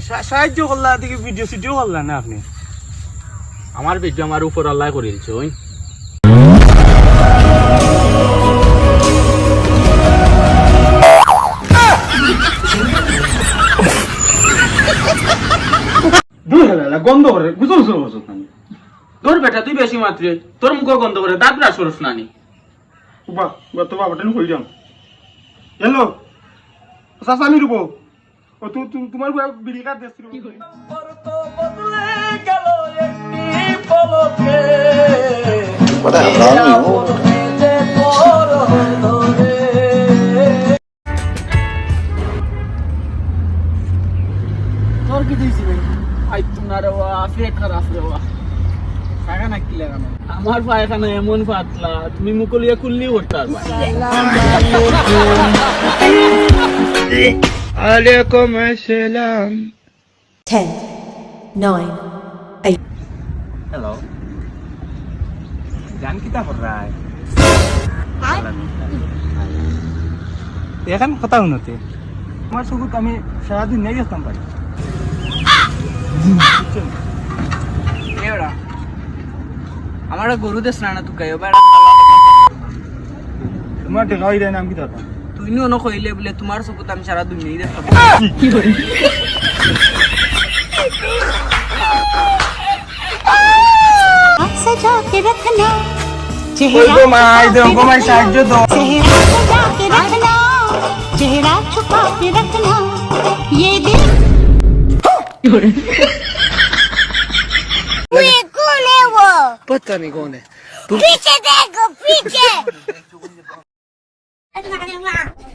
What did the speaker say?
সা- সাহায্য করলা দিকে ভিডিও করলা না আপনি? আমার ভিডিও আমার উপর আল্লাহ করে দিচ্ছে ওই। গন্ধ করে গুজল তোর বেটা তুই বেশি মাত্রে তোর মুখ গন্ধ করে দাঁত ব্রাশ করস না নি। বা বা তো বাবাটা হয়ে যাম? হ্যালো চাচা আমি রূপ তোমার বিড়ি আমার পায়খানা এমন পাতলা তুমি মুকলিয়া কুল্লি করতে পারবা আলাইকুম আসসালাম। 10, 9, হ্যালো জান কিতা রায় এখন কথা শুনতে। আমার চকুত আমি সারাদিন নেই আসতাম পারি আমার গরু দেশ না তুই গাইও তোমার দেখা হয়ে যায় নাম কি দাদা তুই নি অন কইলে বলে তোমার চকুত আমি সারা দুনিয়াই দেখতাম सजा के रखना ওই चेहरा গো মাই দে গো মাই সাহায্য দাও चेहरा सजा के रखना चेहरा छुपा के रखना ये दिल ये कौन है वो पता नहीं कौन है पीछे देखो पीछे